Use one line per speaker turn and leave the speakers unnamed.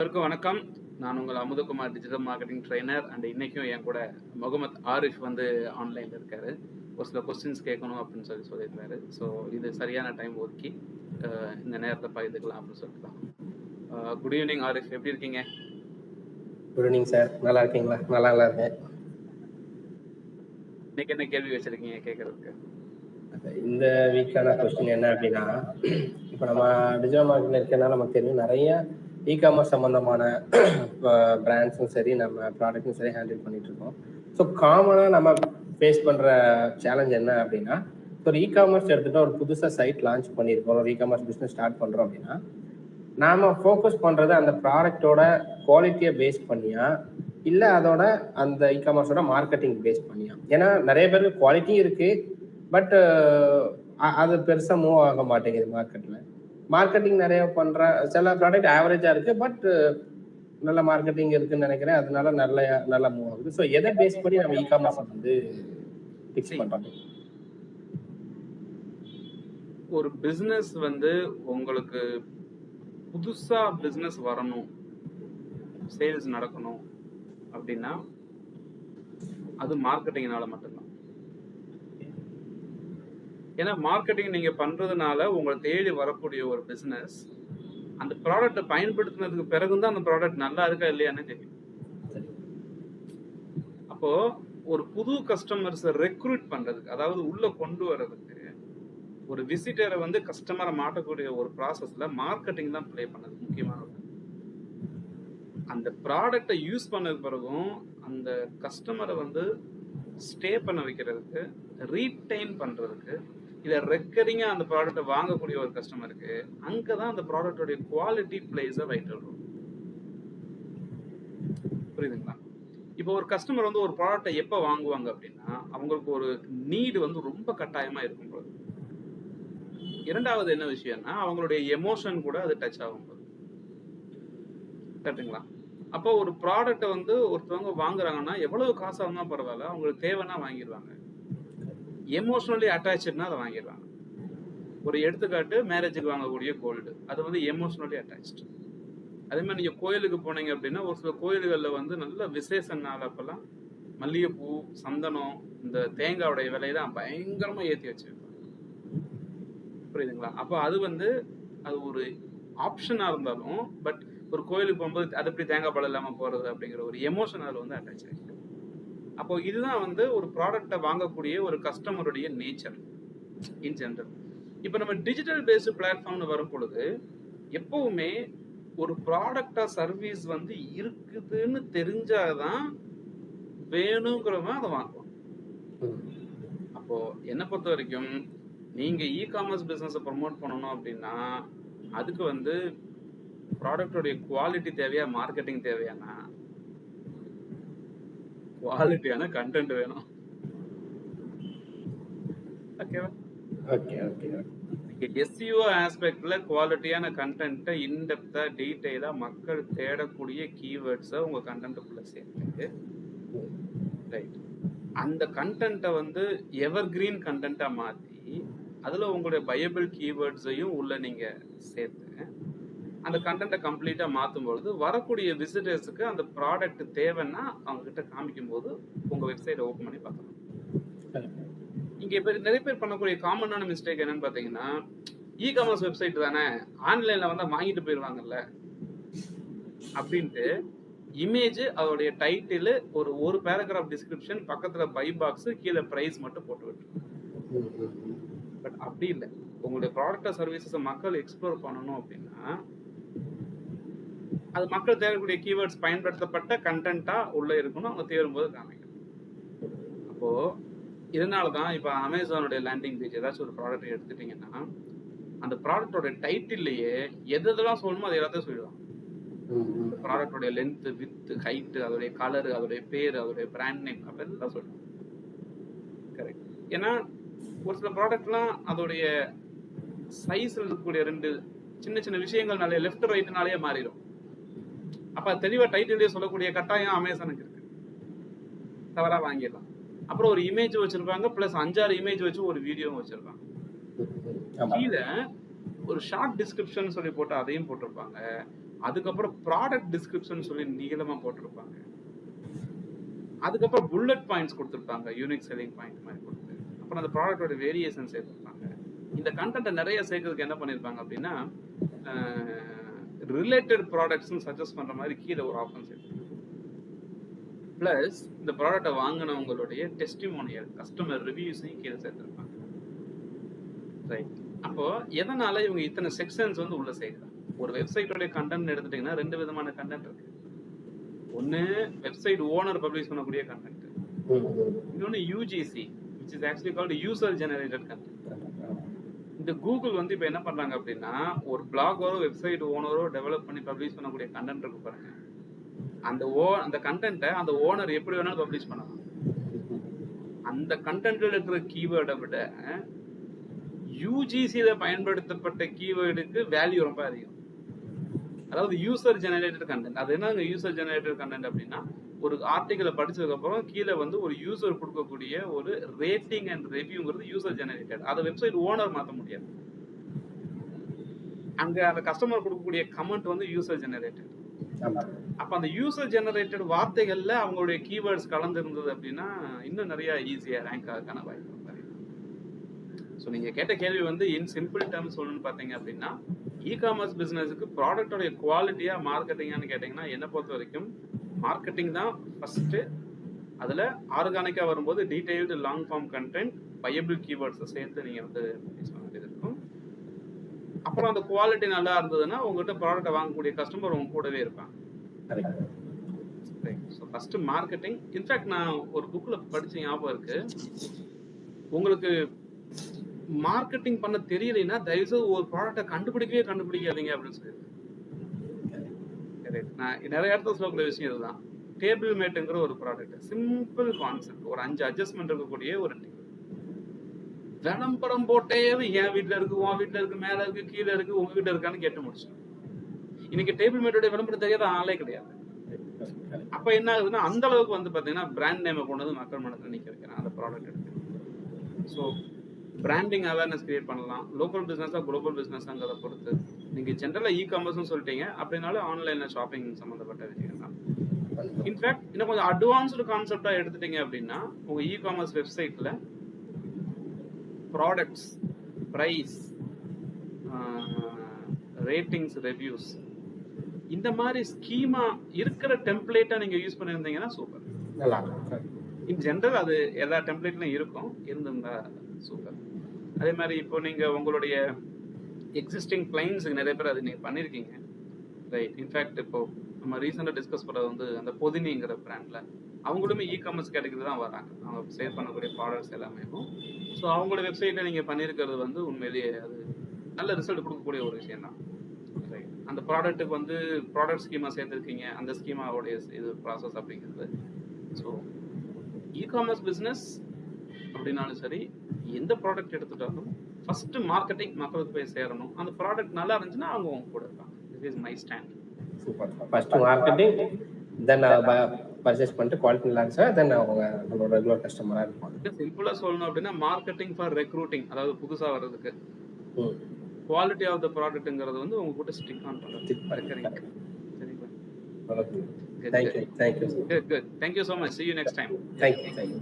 எல்லாருக்கும் வணக்கம். நான் உங்கள் Amuthakumar digital marketing trainer and இன்னைக்கும் என் கூட முகமது ஆரிஃப் வந்து ஆன்லைனில் இருக்காரு. ஒரு சில கொஸ்டின்ஸ் கேட்கணும் அப்படின்னு சொல்லி சொல்லியிருந்தாரு. ஸோ இது சரியான டைம் ஒதுக்கி இந்த நேரத்தை பகிர்ந்துக்கலாம் அப்படின்னு சொல்லிட்டு குட் ஈவினிங் ஆரிஃப். எப்படி இருக்கீங்க?
குட் ஈவினிங் சார் நல்லா இருக்கீங்களா? நல்லா நல்லா இருக்கேன்.
இன்னைக்கு என்ன கேள்வி வச்சிருக்கீங்க கேட்கறதுக்கு?
இந்த வீக்கான கொஸ்டின் என்ன அப்படின்னா இப்போ நம்ம டிஜிட்டல் மார்க்கெட்டில் இருக்கிறதுனால நமக்கு தெரியும் நிறைய இ காமர்ஸ் சம்மந்தமான பிராண்ட்ஸும் சரி நம்ம ப்ராடக்ட்டும் சரி ஹேண்டில் பண்ணிட்டு இருக்கோம் ஸோ காமனாக நம்ம ஃபேஸ் பண்ணுற சேலஞ்ச் என்ன அப்படின்னா ஒரு இ காமர்ஸ் எடுத்துகிட்டு ஒரு புதுசாக சைட் லான்ச் பண்ணியிருக்கோம் ஒரு இ காமர்ஸ் பிஸ்னஸ் ஸ்டார்ட் பண்ணுறோம் அப்படின்னா நாம் ஃபோக்கஸ் பண்ணுறது அந்த ப்ராடக்டோட குவாலிட்டியை பேஸ் பண்ணியா இல்லை அதோட அந்த இ காமர்ஸோட மார்க்கெட்டிங் பேஸ் பண்ணியா? ஏன்னா நிறைய பேருக்கு குவாலிட்டியும் இருக்குது பட் அது பெருசாக மூவ் ஆக மாட்டேங்குது மார்க்கெட்டில் மார்க்கெட்டிங் நிறைய பண்ணுற சில ப்ராடக்ட் ஆவரேஜாக இருக்குது பட் நல்ல மார்க்கெட்டிங் இருக்குன்னு நினைக்கிறேன். அதனால நல்ல நல்லா மூவ் ஆகுது. ஸோ எதை பேஸ் பண்ணி நம்ம இ காமர்ஸ் வந்து ஃபிக்ஸ் பண்ணுறோம்
ஒரு பிஸ்னஸ் வந்து உங்களுக்கு புதுசா பிஸ்னஸ் வரணும் சேல்ஸ் நடக்கணும் அப்படின்னா அது மார்க்கெட்டிங்னால மட்டும்தான். ஏன்னா மார்க்கெட்டிங் நீங்கள் பண்ணுறதுனால உங்களை தேடி வரக்கூடிய ஒரு பிஸ்னஸ் அந்த ப்ராடக்ட்டை பயன்படுத்தினதுக்கு பிறகுதான் அந்த ப்ராடக்ட் நல்லா இருக்கா இல்லையான்னு தெரியும் அப்போது ஒரு புது கஸ்டமர்ஸை ரெக்ரூட் பண்ணுறதுக்கு அதாவது உள்ளே கொண்டு வர்றதுக்கு ஒரு விசிட்டரை வந்து கஸ்டமரை மாட்டக்கூடிய ஒரு ப்ராசஸில் மார்க்கெட்டிங் தான் ப்ளே பண்ணது முக்கியமான அந்த ப்ராடக்டை யூஸ் பண்ணது பிறகும் அந்த கஸ்டமரை வந்து ஸ்டே பண்ண வைக்கிறதுக்கு ரீடைன் பண்ணுறதுக்கு இல்லை ரெக்கரிங்காக அந்த ப்ராடக்ட்டை வாங்கக்கூடிய ஒரு கஸ்டமருக்கு அங்கே தான் அந்த ப்ராடக்டோடைய குவாலிட்டி பிளேஸை வைட்டல் ரோல் புரியுதுங்களா? இப்போ ஒரு கஸ்டமர் வந்து ஒரு ப்ராடக்ட்டை எப்போ வாங்குவாங்க அப்படின்னா அவங்களுக்கு ஒரு நீடு வந்து ரொம்ப கட்டாயமாக இருக்கும் போது. இரண்டாவது என்ன விஷயம்னா அவங்களுடைய எமோஷன் கூட அது டச் ஆகும் போது. கரெக்டுங்களா அப்போ ஒரு ப்ராடக்ட்டை வந்து ஒருத்தவங்க வாங்குறாங்கன்னா எவ்வளவு காசாக இருந்தால் பரவாயில்ல அவங்களுக்கு தேவைன்னா வாங்கிடுவாங்க. எமோஷ்னலி அட்டாச்சுன்னா அதை வாங்கிடுவாங்க. ஒரு எடுத்துக்காட்டு மேரேஜுக்கு வாங்கக்கூடிய கோல்டு. அது வந்து எமோஷ்னலி அட்டாச்சு அதே மாதிரி நீங்கள் கோயிலுக்கு போனீங்க அப்படின்னா ஒரு சில கோயில்களில் வந்து நல்ல விசேஷ நாள் மல்லிகைப்பூ சந்தனம் இந்த தேங்காயோடைய விலையெல்லாம் பயங்கரமாக ஏற்றி வச்சுருப்பாங்க. புரியுதுங்களா? அப்போ அது வந்து அது ஒரு ஆப்ஷனாக இருந்தாலும் பட் ஒரு கோயிலுக்கு போகும்போது அது எப்படி தேங்காய் பழம் இல்லாமல் போகிறது அப்படிங்கிற ஒரு எமோஷன் அதில் வந்து அட்டாச் ஆகிருக்கு அப்போ இதுதான் வந்து ஒரு ப்ராடக்டை வாங்கக்கூடிய ஒரு கஸ்டமருடைய நேச்சர் இன் ஜென்ரல் இப்போ நம்ம டிஜிட்டல் பேஸ்டு பிளாட்ஃபார்ம்னு வரும் பொழுது எப்பவுமே ஒரு ப்ராடக்டா சர்வீஸ் வந்து இருக்குதுன்னு தெரிஞ்சாதான் வேணுங்கிறவன் அதை வாங்குவான். அப்போ என்னை பொறுத்த வரைக்கும் நீங்க இ காமர்ஸ் பிசினஸை ப்ரொமோட் பண்ணணும் அப்படின்னா அதுக்கு வந்து ப்ராடக்டோடைய குவாலிட்டி தேவையா மார்க்கெட்டிங் தேவையானா குவாலிட்டியான கண்டென்ட் வேணும். ஓகேவா
ஓகே ஓகே
எஸ்சிஓ ஆஸ்பெக்ட்ல குவாலிட்டியான கண்டென்ட்டை இன்டெப்தா டீட்டெயிலா மக்கள் தேடக்கூடிய கீவேர்ட்ஸை உங்க கண்டென்ட்டுக்குள்ள சேர்த்து ரைட் அந்த கண்டென்ட்டை வந்து எவர் கிரீன் கண்டென்ட்டா மாத்தி அதுல உங்களுடைய பயபிள் கீவேர்ட்ஸையும் உள்ள நீங்க சேர்த்து அந்த கண்டென்ட்டை கம்ப்ளீட்டா மாத்தும் பொழுது வரக்கூடிய விசிட்டர்ஸுக்கு அந்த ப்ராடக்ட் தேவைன்னா அவங்க கிட்ட காமிக்கும் போது உங்க வெப்சைட்டை ஓப்பன் பண்ணி பார்க்கலாம் இங்க இப்ப நிறைய பேர் பண்ணக்கூடிய காமனான மிஸ்டேக் என்னன்னு பாத்தீங்கன்னா இ காமர்ஸ் வெப்சைட் தானே ஆன்லைன்ல வந்தா வாங்கிட்டு போயிருவாங்கல்ல அப்படின்ட்டு இமேஜ் அதோடைய டைட்டில் ஒரு ஒரு பேராகிராஃப் டிஸ்கிரிப்ஷன் பக்கத்துல பை பாக்ஸ் கீழே பிரைஸ் மட்டும் போட்டு விட்டு பட் அப்படி இல்லை. உங்களுடைய ப்ராடக்ட் சர்வீசஸ் மக்கள் எக்ஸ்ப்ளோர் பண்ணணும் அப்படின்னா அது மக்கள் தேடக்கூடிய கீவேர்ட்ஸ் பயன்படுத்தப்பட்ட கண்டென்ட்டா உள்ள இருக்கணும் அவங்க தேடும் போது காமிக்கணும் அப்போ இதனால தான் இப்போ அமேசானுடைய லேண்டிங் பேஜ் ஏதாச்சும் ஒரு ப்ராடக்ட் எடுத்துட்டீங்கன்னா அந்த ப்ராடக்டோட டைட்டில்லையே எது எதெல்லாம் சொல்லணுமோ அது எல்லாத்தையும் சொல்லிடுவாங்க. ப்ராடக்டோடைய லென்த் வித் ஹைட் அதோடைய கலர் அதோடைய பேர் அதோடைய பிராண்ட் நேம் அதெல்லாம் சொல்லுவாங்க கரெக்ட் ஏன்னா ஒரு சில ப்ராடக்ட்லாம் அதோடைய சைஸ்ல இருக்கக்கூடிய ரெண்டு சின்ன சின்ன விஷயங்கள்னாலே லெஃப்ட் ரைட்னாலே மாறிடும். அப்ப தெளிவா டைட்டிலே சொல்லக்கூடிய கட்டாயம் அமேசானுக்கு இருக்கு. தவறா வாங்கிடலாம். அப்புறம் ஒரு இமேஜ் வச்சிருப்பாங்க பிளஸ் அஞ்சாறு இமேஜ் வச்சு ஒரு வீடியோவும் வச்சிருப்பாங்க கீழே ஒரு ஷார்ட் டிஸ்கிரிப்ஷன் சொல்லி போட்டு அதையும் போட்டிருப்பாங்க. அதுக்கப்புறம் ப்ராடக்ட் டிஸ்கிரிப்ஷன் சொல்லி நீளமா போட்டிருப்பாங்க. அதுக்கப்புறம் புல்லட் பாயிண்ட்ஸ் கொடுத்துருப்பாங்க. யூனிக் செல்லிங் பாயிண்ட் மாதிரி கொடுத்து. அப்புறம் அந்த ப்ராடக்டோட வேரியேஷன் சேர்த்துருப்பாங்க. இந்த கண்டென்ட்டை நிறைய சேர்க்கறதுக்கு என்ன பண்ணியிருப்பாங்க அப்படின்னா ரிலேட்டட் ப்ராடக்ட்ஸ்னு சஜஸ்ட் பண்ற மாதிரி கீழே ஒரு ஆப்ஷன் சேர்த்துருப்பாங்க ப்ளஸ் இந்த ப்ராடக்ட்டை வாங்கினவங்களுடைய டெஸ்டிமோனியல் கஸ்டமர் ரிவ்யூஸையும் கீழே சேர்த்துருப்பாங்க. ரைட் அப்போ எதனால இவங்க இத்தனை செக்ஷன்ஸ் வந்து உள்ள சேர்க்குறாங்க ஒரு வெப்சைட்டோட கண்டென்ட் எடுத்துட்டீங்கன்னா ரெண்டு விதமான கண்டென்ட் இருக்கு. ஒன்னு வெப்சைட் ஓனர் பப்ளிஷ் பண்ணக்கூடிய கண்டென்ட். இன்னொன்னு UGC which is actually called user generated content Google வந்து இப்போ என்ன பண்றாங்க அப்படின்னா ஒரு பிளாகரோ வெப்சைட் ஓனரோ டெவலப் பண்ணி பப்ளிஷ் பண்ணக்கூடிய கண்டென்ட் இருக்கு பாருங்க. அந்த ஓ அந்த கண்டென்ட்டை அந்த ஓனர் எப்படி வேணாலும் பப்ளிஷ் பண்ணலாம். அந்த கண்டென்ட்டில் இருக்கிற கீவேர்டை விட யூஜிசியில் பயன்படுத்தப்பட்ட கீவேர்டுக்கு வேல்யூ ரொம்ப அதிகம். அதாவது யூசர் ஜெனரேட்டட் கண்டென்ட் அது என்னங்க யூசர் ஜெனரேட்டட் கண்டென்ட் அப்படின்னா ஒரு ஆர்டிக்கலை படிச்சதுக்கு அப்புறம் கீழே வந்து ஒரு யூசர் கொடுக்கக்கூடிய ஒரு ரேட்டிங் அண்ட் ரிவ்யூங்கிறது யூசர் ஜெனரேட்டட் அதை வெப்சைட் ஓனர் மாற்ற முடியாது. அங்க அந்த கஸ்டமர் கொடுக்கக்கூடிய கமெண்ட் வந்து யூசர் ஜெனரேட்டட் அப்ப அந்த யூசர் ஜெனரேட்டட் வார்த்தைகள்ல அவங்களுடைய கீவேர்ட்ஸ் கலந்து இருந்தது அப்படின்னா இன்னும் நிறைய ஈஸியா ரேங்க் ஆகிறதுக்கான வாய்ப்பு. ஸோ நீங்க கேட்ட கேள்வி வந்து இன் சிம்பிள் டேர்ம் சொல்லணும்னு பார்த்தீங்க அப்படின்னா இ காமர்ஸ் பிசினஸுக்கு ப்ராடக்டோடைய குவாலிட்டியா மார்க்கெட்டிங்கான்னு கேட்டிங்கன்னா என்னை பொறுத்த வரைக்கும் மார்க்கெட்டிங் தான் ஃபர்ஸ்ட் அதுல ஆர்கானிக்கா வரும்போது டீடைல்டு லாங் ஃபார்ம் கண்டென்ட் பயபிள் கீவேர்ட்ஸை சேர்த்து நீங்க வந்து பண்ண வேண்டியது இருக்கும். அப்புறம் அந்த குவாலிட்டி நல்லா இருந்ததுன்னா உங்ககிட்ட ப்ராடக்ட்டை வாங்கக்கூடிய கஸ்டமர் உங்க கூடவே இருப்பாங்க. ஸோ ஃபர்ஸ்ட் மார்க்கெட்டிங் இன்ஃபேக்ட் நான் ஒரு புக்கில் படிச்ச ஞாபகம் இருக்கு. உங்களுக்கு மார்க்கெட்டிங் பண்ண தெரியலைன்னா தயவுசெய்து ஒரு ப்ராடக்ட்டை கண்டுபிடிக்கவே கண்டுபிடிக்காதீங்க அப்படின்னு சொல்லி Correct. நான் நிறைய இடத்துல சொல்லக்கூடிய விஷயம் இதுதான். டேபிள் மேட்டுங்கிற ஒரு ப்ராடக்ட் சிம்பிள் கான்செப்ட் ஒரு அஞ்சு அட்ஜஸ்ட்மெண்ட் இருக்கக்கூடிய ஒரு table. விளம்பரம் போட்டே என் வீட்டில் இருக்கு உன் வீட்டில் இருக்கு மேலே இருக்கு கீழே இருக்கு உங்ககிட்ட இருக்கான்னு கேட்டு முடிச்சோம் இன்னைக்கு டேபிள் மேட்டோட விளம்பரம் தெரியாத ஆளே கிடையாது. அப்ப என்ன ஆகுதுன்னா அந்த அளவுக்கு வந்து பாத்தீங்கன்னா பிராண்ட் நேமை கொண்டு வந்து மக்கள் மனதில் நிக்க வைக்கிறேன் அந்த ப்ராடக்ட் எடுத்து. ஸோ பிராண்டிங் அவேர்னஸ் கிரியேட் பண்ணலாம். லோக்கல் பிசினஸா குளோபல் பிசினஸ்ங்கிறத பொறுத்து. நீங்க ஜென்ரலா இ காமர்ஸ்னு சொல்லிட்டீங்க. அப்படின்னாலும் ஆன்லைன்ல ஷாப்பிங் சம்மந்தப்பட்ட விஷயம் தான். இன்ஃபேக்ட் இன்னும் கொஞ்சம் அட்வான்ஸ்டு கான்செப்டா எடுத்துட்டீங்க அப்படின்னா உங்க இ காமர்ஸ் வெப்சைட்ல ப்ராடக்ட்ஸ் ப்ரைஸ் ரேட்டிங்ஸ் ரிவ்யூஸ் இந்த மாதிரி ஸ்கீமா இருக்கிற டெம்ப்ளேட்டா நீங்க யூஸ் பண்ணியிருந்தீங்கன்னா சூப்பர்
நல்லா.
இன் ஜென்ரல் அது எல்லா டெம்ப்ளேட்லையும் இருக்கும். இருந்திருந்தா சூப்பர் அதே மாதிரி இப்போ நீங்க உங்களுடைய எக்ஸிஸ்டிங் கிளைண்ட்ஸுக்கு நிறைய பேர் அது நீங்கள் பண்ணியிருக்கீங்க ரைட் இன்ஃபேக்ட் இப்போ நம்ம ரீசெண்டாக டிஸ்கஸ் பண்ணுறது வந்து அந்த பொதினிங்கிற ப்ராண்டில் அவங்களுமே இ காமர்ஸ் கேட்டகரி தான் வராங்க அவங்க சேல் பண்ணக்கூடிய ப்ராடக்ட்ஸ் எல்லாமே. ஸோ அவங்களோட வெப்சைட்டில் நீங்கள் பண்ணியிருக்கிறது வந்து உண்மையிலேயே அது நல்ல ரிசல்ட் கொடுக்கக்கூடிய ஒரு விஷயம் தான். ரைட் அந்த ப்ராடக்ட்டுக்கு வந்து ப்ராடக்ட் ஸ்கீமாக சேர்ந்துருக்கீங்க. அந்த ஸ்கீமாவுடைய இது ப்ராசஸ் அப்படிங்கிறது. ஸோ இ காமர்ஸ் பிஸ்னஸ் அப்படின்னாலும் சரி எந்த ப்ராடக்ட் எடுத்துட்டாலும் ஃபர்ஸ்ட் மார்க்கெட்டிங் மக்களுக்கு போய் சேரணும். அந்த ப்ராடக்ட் நல்லா இருந்துச்சுன்னா அவங்க உங்க கூட இருப்பாங்க. This is my stand
super first marketing then purchase பண்ணிட்டு குவாலிட்டி நல்லா இருந்துச்சா தென் அவங்க நம்மளோட ரெகுலர் கஸ்டமராக இருப்பாங்க.
சிம்பிளா சொல்லணும் அப்படின்னா மார்க்கெட்டிங் ஃபார் ரெக்ரூட்டிங் அதாவது புதுசா வர்றதுக்கு. குவாலிட்டி ஆஃப் த ப்ராடக்ட்ங்கிறது வந்து உங்க கூட ஸ்டிக் ஆன்
Stick
பண்ணுறது
பண்ணி,
சரிங்களா?
Thank you thank you
good good thank you so much see you next time
thank you thank you